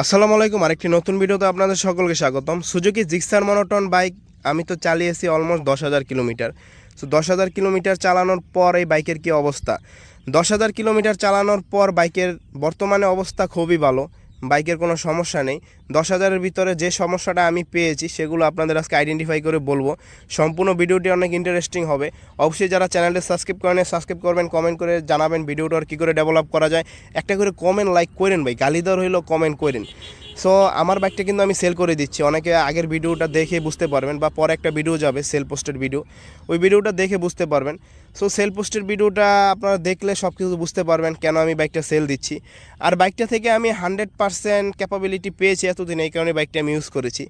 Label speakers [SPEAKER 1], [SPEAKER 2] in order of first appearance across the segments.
[SPEAKER 1] আসসালামু আলাইকুম, আরেকটি নতুন ভিডিওতে আপনাদের সকলকে স্বাগতম। সুজুকি জিক্সার মনোটন বাইক, আমি তো চালিয়েছি অলমোস্ট দশ হাজার কিলোমিটার। সো দশ হাজার কিলোমিটার চালানোর পর এই বাইকের কী অবস্থা? দশ হাজার কিলোমিটার চালানোর পর বাইকের বর্তমানে অবস্থা খুবই ভালো। বাইকের কোনো সমস্যা নেই। দশ হাজারের ভিতরে যে সমস্যাটা আমি পেয়েছি, সেগুলো আপনাদের আজকে আইডেন্টিফাই করে বলব। সম্পূর্ণ ভিডিওটি অনেক ইন্টারেস্টিং হবে। অবশ্যই যারা চ্যানেলটি সাবস্ক্রাইব করেন সাবস্ক্রাইব করবেন কমেন্ট করে জানাবেন ভিডিওটা আর কী করে ডেভেলপ করা যায়। একটা করে কমেন্ট লাইক করেন ভাই, গালিদার হইলেও কমেন্ট করেন। সো আমার বাইকটা কিন্তু আমি সেল করে দিচ্ছি। অনেকে আগের ভিডিওটা দেখে বুঝতে পারবেন বা পরে একটা ভিডিও যাবে সেল পোস্টের ভিডিও ওই ভিডিওটা দেখে বুঝতে পারবেন। সো সেল পোস্টের ভিডিওটা আপনারা দেখলে সব কিছু বুঝতে পারবেন কেন আমি বাইকটা সেল দিচ্ছি। আর বাইকটা থেকে আমি হান্ড্রেড পারসেন্ট ক্যাপাবিলিটি পেয়েছি এতদিন, এই কারণে বাইকটা আমি ইউজ করেছি।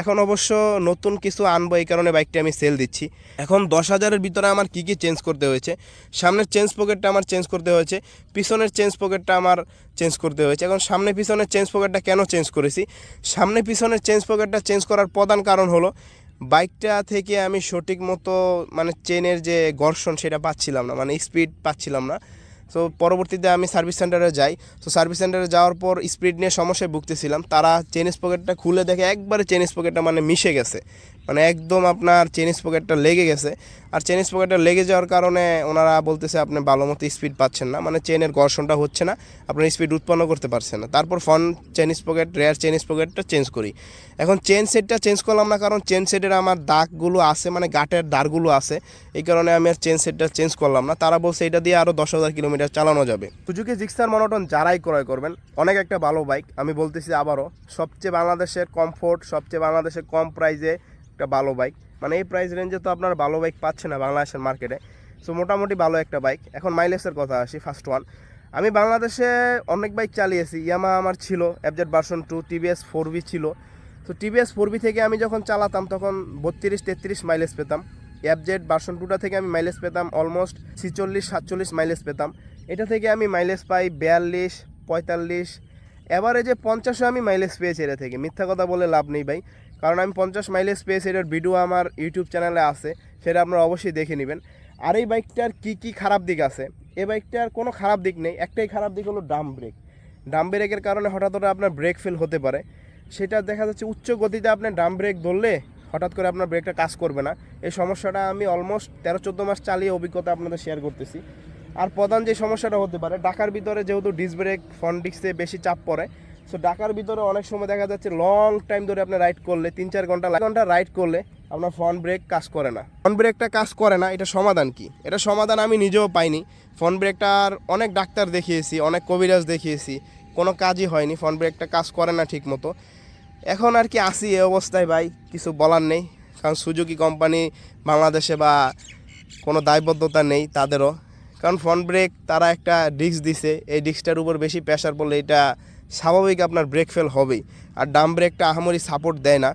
[SPEAKER 1] এখন অবশ্য নতুন কিছু আনব, এই কারণে বাইকটা আমি সেল দিচ্ছি। এখন দশ হাজারের ভিতরে আমার কী কী চেঞ্জ করতে হয়েছে? সামনের চেঞ্জ পকেটটা আমার চেঞ্জ করতে হয়েছে, পিছনের চেঞ্জ পকেটটা আমার চেঞ্জ করতে হয়েছে। এখন সামনে পিছনের চেঞ্জ পকেটটা কেন চেঞ্জ করেছি। সামনে পিছনের চেঞ্জ পকেটটা চেঞ্জ করার প্রধান কারণ হলো, বাইকটা থেকে আমি সঠিক মতো মানে চেনের যে ঘর্ষণ সেটা পাচ্ছিলাম না মানে স্পিড পাচ্ছিলাম না। তো পরবর্তীতে আমি সার্ভিস সেন্টারে যাই। তো সার্ভিস সেন্টারে যাওয়ার পর স্পিড নিয়ে সমস্যায় ভুগতেছিলাম। তারা চেনিস পকেটটা খুলে দেখে একবারে চেনিস পকেটটা মানে মিশে গেছে। মানে একদম আপনার চেনিস পকেটটা লেগে গেছে। আর চেনিস পকেটটা লেগে যাওয়ার কারণে ওনারা বলতেছে আপনি ভালো মতো স্পিড পাচ্ছেন না। মানে চেনের ঘর্ষণটা হচ্ছে না আপনার স্পিড উৎপন্ন করতে পারছেন না। তারপর ফ্রন্ট চেনিস পকেট রেয়ার চেনিস পকেটটা চেঞ্জ করি। এখন চেন সেটটা চেঞ্জ করলাম না কারণ চেন সেটের আমার দাগগুলো আছে মানে গাটের দাগগুলো আছে। এই কারণে আমি আর চেন সেটটা চেঞ্জ করলাম না। তারা বলছে এটা দিয়ে আরও দশ হাজার কিলোমিটার চালানো যাবে। সুজুকি জিক্সার মনোটন যারাই ক্রয় করবেন, অনেক একটা ভালো বাইক আমি বলতেছি আবারও, সবচেয়ে বাংলাদেশের কমফোর্ট সবচেয়ে বাংলাদেশের কম প্রাইসে একটা ভালো বাইক মানে এই প্রাইস রেঞ্জে তো আপনার ভালো বাইক পাচ্ছে না বাংলাদেশের মার্কেটে সো মোটামুটি ভালো একটা বাইক এখন মাইলেজের কথা আসি ফার্স্ট ওয়ান আমি বাংলাদেশে অনেক বাইক চালিয়েছি। ইয়ামা আমার ছিল FZ version two TVS four B ছিল। তো টিভিএস ফোর বি থেকে আমি যখন চালাতাম, তখন বত্রিশ, তেত্রিশ মাইলেজ পেতাম। এফজেড ভার্সন টুটা থেকে আমি মাইলেজ পেতাম অলমোস্ট ছিচল্লিশ, সাতচল্লিশ মাইলেজ পেতাম। এটা থেকে আমি মাইলেজ পাই বিয়াল্লিশ, পঁয়তাল্লিশ এভারেজে পঞ্চাশও আমি মাইলেজ পেয়েছি এটা থেকে, মিথ্যা কথা বলে লাভ নেই ভাই। কারণ আমি পঞ্চাশ মাইলেজ পেয়েছি, এটার ভিডিও আমার ইউটিউব চ্যানেলে আছে, সেটা আপনারা অবশ্যই দেখে নেবেন। আর এই বাইকটার কী কী খারাপ দিক আছে? এই বাইকটার কোনো খারাপ দিক নেই, একটাই খারাপ দিক হলো ডাম ব্রেক ডাম ব্রেকের কারণে হঠাৎ করে আপনার ব্রেক ফেল হতে পারে। সেটা দেখা যাচ্ছে উচ্চ গতিতে আপনি ডাম ব্রেক ধরলে হঠাৎ করে আপনার ব্রেকটা কাজ করবে না। এই সমস্যাটা আমি অলমোস্ট তেরো চোদ্দ মাস চালিয়ে অভিজ্ঞতা আপনাদের শেয়ার করতেছি। আর প্রধান যে সমস্যাটা হতে পারে, ঢাকার ভিতরে যেহেতু ডিস ব্রেক ফ্রন্ট ডিস্কে বেশি চাপ পড়ে সো ঢাকার ভিতরে অনেক সময় দেখা যাচ্ছে লং টাইম ধরে আপনি রাইড করলে, তিন চার ঘণ্টা ঘণ্টা রাইড করলে আপনার ফ্রন্ট ব্রেক কাজ করে না। ফ্রন্ট ব্রেকটা কাজ করে না, এটা সমাধান কি? এটা সমাধান আমি নিজেও পাইনি। ফ্রন্ট ব্রেকটার অনেক ডাক্তার দেখিয়েছি, অনেক কবিরাজ দেখিয়েছি, কোনো কাজই হয়নি ফ্রন্ট ব্রেকটা কাজ করে না ঠিক মতো এখন আর কি আসি এই অবস্থায় ভাই, কিছু বলার নেই, কারণ সুজুকি কোম্পানি বাংলাদেশে বা কোনো দায়বদ্ধতা নেই তাদেরও। কারণ ফ্রন্ট ব্রেক তারা একটা ডিস্ক দিছে। এই ডিস্কটার উপর বেশি প্রেশার পড়লে এটা স্বাভাবিক আপনার ব্রেক ফেল হবেই। আর ডাম ব্রেকটা আহামরি সাপোর্ট দেয় না।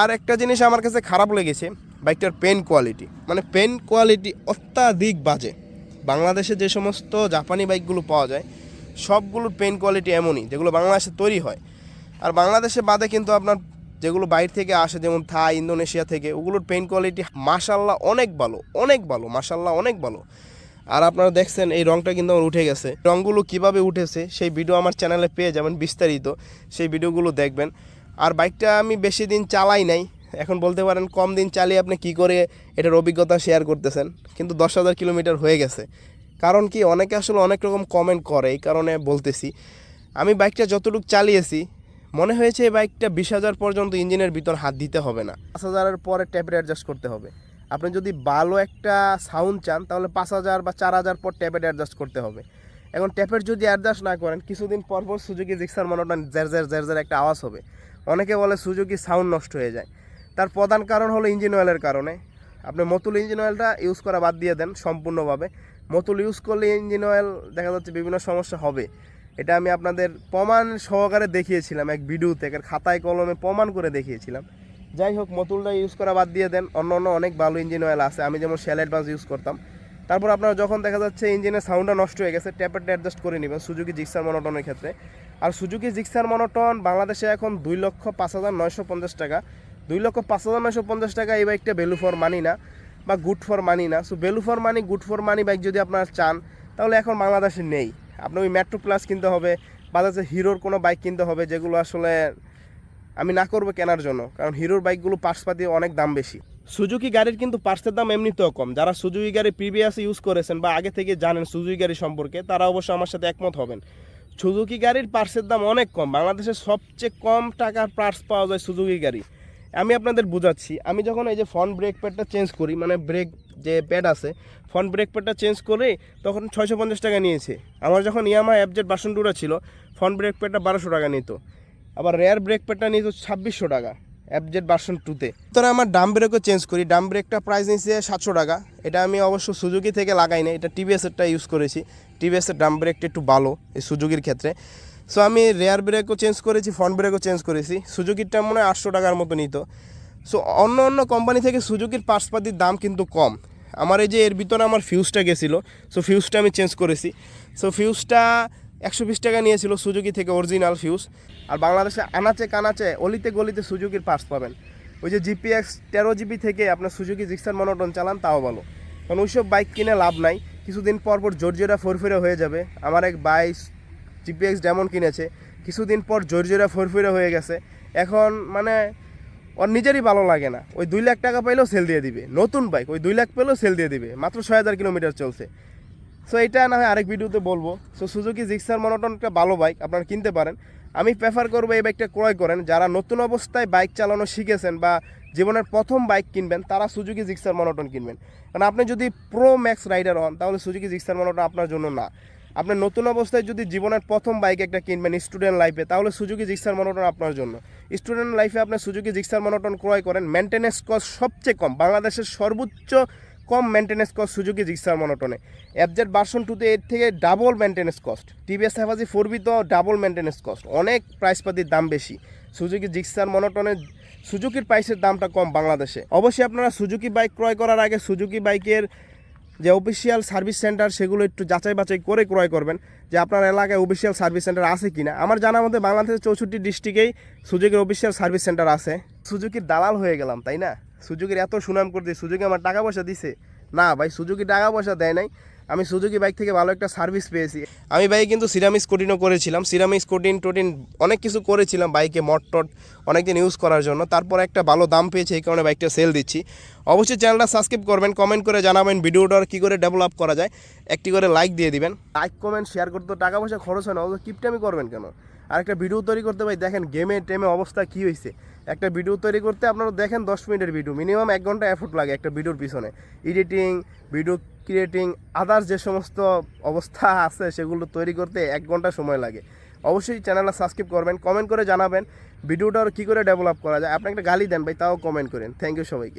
[SPEAKER 1] আর একটা জিনিস আমার কাছে খারাপ লেগেছে, বাইকটার পেন কোয়ালিটি মানে পেন কোয়ালিটি অত্যাধিক বাজে। বাংলাদেশে যে সমস্ত জাপানি বাইকগুলো পাওয়া যায়, সবগুলোর পেন কোয়ালিটি এমনই, যেগুলো বাংলাদেশে তৈরি হয়। আর বাংলাদেশে বাদে কিন্তু আপনার যেগুলো বাইরে থেকে আসে, যেমন থাই, ইন্দোনেশিয়া থেকে, ওগুলোর পেন কোয়ালিটি মাশাল্লাহ অনেক ভালো অনেক ভালো মাশাল্লাহ অনেক ভালো। আর আপনারা দেখছেন, এই রংটা কিন্তু আমার উঠে গেছে। রঙগুলো কীভাবে উঠেছে, সেই ভিডিও আমার চ্যানেলে পেয়ে যাবেন বিস্তারিত। সেই ভিডিওগুলো দেখবেন। আর বাইকটা আমি বেশি দিন চালাই নাই। এখন বলতে পারেন, কম দিন চালিয়ে আপনি কি করে এটার অভিজ্ঞতা শেয়ার করতেছেন? কিন্তু দশ হাজার কিলোমিটার হয়ে গেছে। কারণ কি, অনেকে আসলে অনেক রকম কমেন্ট করে, এই কারণে বলতেছি। আমি বাইকটা যতটুকু চালিয়েছি, মনে হয়েছে এই বাইকটা বিশ হাজার পর্যন্ত ইঞ্জিনের ভিতর হাত দিতে হবে না। পাঁচ হাজারের পরে ট্যাপের অ্যাডজাস্ট করতে হবে। আপনি যদি ভালো একটা সাউন্ড চান, তাহলে পাঁচ হাজার বা চার হাজার পর ট্যাপের অ্যাডজাস্ট করতে হবে। এখন ট্যাপের যদি অ্যাডজাস্ট না করেন, কিছুদিন পর পর সুজুকি জিক্সার মনোটা জের জের জের জের একটা আওয়াজ হবে। অনেকে বলে সুজুকি সাউন্ড নষ্ট হয়ে যায়। তার প্রধান কারণ হলো ইঞ্জিন অয়েলের কারণে। আপনি মতুল ইঞ্জিন অয়েলটা ইউজ করা বাদ দিয়ে দেন সম্পূর্ণভাবে। মতুল ইউজ করলে ইঞ্জিন অয়েল দেখা যাচ্ছে বিভিন্ন সমস্যা হবে। এটা আমি আপনাদের প্রমাণ সহকারে দেখিয়েছিলাম এক ভিডিওতে এক খাতায় কলমে প্রমাণ করে দেখিয়েছিলাম। যাই হোক মতুলটা ইউজ করা বাদ দিয়ে দেন। অন্য অন্য অনেক ভালো ইঞ্জিন অয়েল আছে। আমি যেমন শেল অ্যাডভান্স ইউজ করতাম। তারপর আপনারা যখন দেখা যাচ্ছে ইঞ্জিনের সাউন্ডটা নষ্ট হয়ে গেছে ট্যাপেরটা অ্যাডজাস্ট করে নেবেন সুজুকি জিক্সার মনোটনের ক্ষেত্রে। আর সুজুকি জিক্সার মনোটন বাংলাদেশে এখন দুই লক্ষ পাঁচ হাজার নয়শো পঞ্চাশ টাকা। দুই লক্ষ পাঁচ হাজার নয়শো পঞ্চাশ টাকা এই বাইকটা ভ্যালু ফর মানি না, বা গুড ফর মানি না। So value for money good for money bike যদি আপনারা চান, তাহলে এখন বাংলাদেশে নেই। আপনার ওই মেট্রো প্লাস কিনতে হবে বাজাজে হিরোর কোনো বাইক কিনতে হবে, যেগুলো আসলে আমি না করব কেনার জন্য, কারণ হিরোর বাইকগুলো পার্সপাতি অনেক দাম বেশি। সুজুকি গাড়ির কিন্তু পার্সের দাম এমনিতেও কম। যারা সুজুকি গাড়ি প্রিভিয়াস ইউজ করেছেন বা আগে থেকে জানেন সুজুকি গাড়ি সম্পর্কে, তারা অবশ্য আমার সাথে একমত হবেন। সুজুকি গাড়ির পার্সের দাম অনেক কম। বাংলাদেশের সবচেয়ে কম টাকার পার্স পাওয়া যায় সুজুকি গাড়ি। আমি আপনাদের বুঝাচ্ছি, আমি যখন এই যে ফ্রন্ট ব্রেক প্যাডটা চেঞ্জ করি মানে ব্রেক যে প্যাড আছে ফ্রন্ট ব্রেক প্যাডটা চেঞ্জ করে তখন ছয়শো পঞ্চাশ টাকা নিয়েছে। আমার যখন ইয়ামা অ্যাপজেট বাসন টুরা ছিল ফ্রন্ট ব্রেক প্যাডটা বারোশো টাকা নিত। আবার রেয়ার ব্রেক প্যাডটা নিত ছাব্বিশশো টাকা অ্যাপজেট ভার্সন টুতে তোরা আমার ডাম ব্রেকও চেঞ্জ করি। ডাম ব্রেকটা প্রাইস নিচ্ছে সাতশো টাকা। এটা আমি অবশ্য সুজুকি থেকে লাগাই না এটা টিভিএসেরটা ইউজ করেছি। টিভিএসের ডাম ব্রেকটা একটু ভালো এই সুজুকির ক্ষেত্রে। সো আমি রেয়ার ব্রেকও চেঞ্জ করেছি ফ্রন্ট ব্রেকও চেঞ্জ করেছি। সুজুকিরটা মনে হয় আটশো টাকার মতো নিত। সো অন্য অন্য কোম্পানি থেকে সুজুকির পার্সপাতির দাম কিন্তু কম। আমার এই যে এর ভিতরে আমার ফিউজটা গেছিল সো ফিউজটা আমি চেঞ্জ করেছি। সো ফিউজটা একশো বিশ টাকা নিয়েছিল সুজুকি থেকে অরিজিনাল ফিউজ আর বাংলাদেশে আনাচে কানাচে, অলিতে গলিতে সুজুকির পার্স পাবেন। ওই যে জিপিএক্স তেরো জিবি থেকে আপনার সুজুকি জিক্সার মনোটন চালান, তাও ভালো। কারণ ওইসব বাইক কিনে লাভ নাই। কিছুদিন পর পর জর্জিরা ফোরফিরে হয়ে যাবে। আমার এক বাইশ জিপিএক্স ডেমন কিনেছে। কিছুদিন পর জর্জিরা ফোরফিরে হয়ে গেছে। এখন মানে ওর নিজেরই ভালো লাগে না। ওই দুই লাখ টাকা পাইলেও সেল দিয়ে দিবে। নতুন বাইক ওই দুই লাখ পেলেও সেল দিয়ে দিবে। মাত্র ছয় হাজার কিলোমিটার চলছে। সো এটা না হয় আরেক ভিডিওতে বলব। সো সুজুকি জিক্সার মনোটন একটা ভালো বাইক আপনারা কিনতে পারেন। আমি প্রেফার করব এই বাইকটা ক্রয় করেন। যারা নতুন অবস্থায় বাইক চালানো শিখেছেন বা জীবনের প্রথম বাইক কিনবেন, তারা সুজুকি জিক্সার মনোটন কিনবেন। কারণ আপনি যদি প্রো ম্যাক্স রাইডার হন, তাহলে সুজুকি জিক্সার মনোটন আপনার জন্য না। আপনি নতুন অবস্থায় যদি জীবনের প্রথম বাইক একটা কিনবেন স্টুডেন্ট লাইফে তাহলে সুজুকি জিক্সার মনোটন আপনার জন্য। স্টুডেন্ট লাইফে আপনি সুজুকি জিক্সার মনোটন ক্রয় করেন। মেনটেন্যান্স কস্ট সবচেয়ে কম। বাংলাদেশের সর্বোচ্চ কম মেনটেন্যান্স কস্ট সুজুকি জিক্সার মনোটনে অ্যাপজেট ভার্সন টুতে এর থেকে ডাবল মেনটেন্যান্স কস্ট টিভিএস হেফাজি ফোর বি তো ডাবল মেনটেন্যান্স কস্ট অনেক প্রাইসপাতির দাম বেশি। সুজুকি জিক্সার মনোটনের সুজুকির প্রাইসের দামটা কম বাংলাদেশে। অবশ্যই আপনারা সুজুকি বাইক ক্রয় করার আগে সুজুকি বাইকের যে অফিসিয়াল সার্ভিস সেন্টার সেগুলো একটু যাচাই বাছাই করে ক্রয় করবেন, যে আপনার এলাকায় অফিসিয়াল সার্ভিস সেন্টার আছে কি না আমার জানার মধ্যে বাংলাদেশের চৌষট্টি ডিস্ট্রিক্টেই সুজুকির অফিসিয়াল সার্ভিস সেন্টার আছে। সুজুকির দালাল হয়ে গেলাম, তাই না? সুজুকির এত সুনাম করতে সুজুকি আমার টাকা পয়সা দিছে। না ভাই, সুজুকি টাকা পয়সা দেয় নাই। আমি সুজুকি বাইক থেকে ভালো একটা সার্ভিস পেয়েছি। আমি বাইকে কিন্তু সিরামিক্স কোটিনও করেছিলাম। সিরামিক্স কোটিন টোটিন অনেক কিছু করেছিলাম বাইকে মট টট অনেকদিন ইউজ করার জন্য। তারপর একটা ভালো দাম পেয়েছে, এই কারণে বাইকটা সেল দিচ্ছি। অবশ্যই চ্যানেলটা সাবস্ক্রাইব করবেন কমেন্ট করে জানাবেন ভিডিওটার কী করে ডেভেলপ করা যায়। একটি করে লাইক দিয়ে দিবেন। লাইক কমেন্ট শেয়ার করতে টাকা পয়সা খরচ হয় না। অত কিপটামি করবেন কেন? আর একটা ভিডিও তৈরি করতে ভাই দেখেন গেমে টেমে অবস্থা কী হয়েছে একটা ভিডিও তৈরি করতে আপনারা দেখেন দশ মিনিটের ভিডিও। মিনিমাম এক ঘণ্টা এফোর্ট লাগে একটা ভিডিওর পিছনে। এডিটিং ভিডিও ক্রিয়েটিং আদার্স যে সমস্ত অবস্থা আছে সেগুলো তৈরি করতে এক ঘণ্টা সময় লাগে। অবশ্যই চ্যানেলটা সাবস্ক্রাইব করবেন কমেন্ট করে জানাবেন, ভিডিওটা আর কী করে ডেভেলপ করা যায়। আপনি একটা গালি দেন ভাই, তাও কমেন্ট করেন। থ্যাংক ইউ সবাইকে।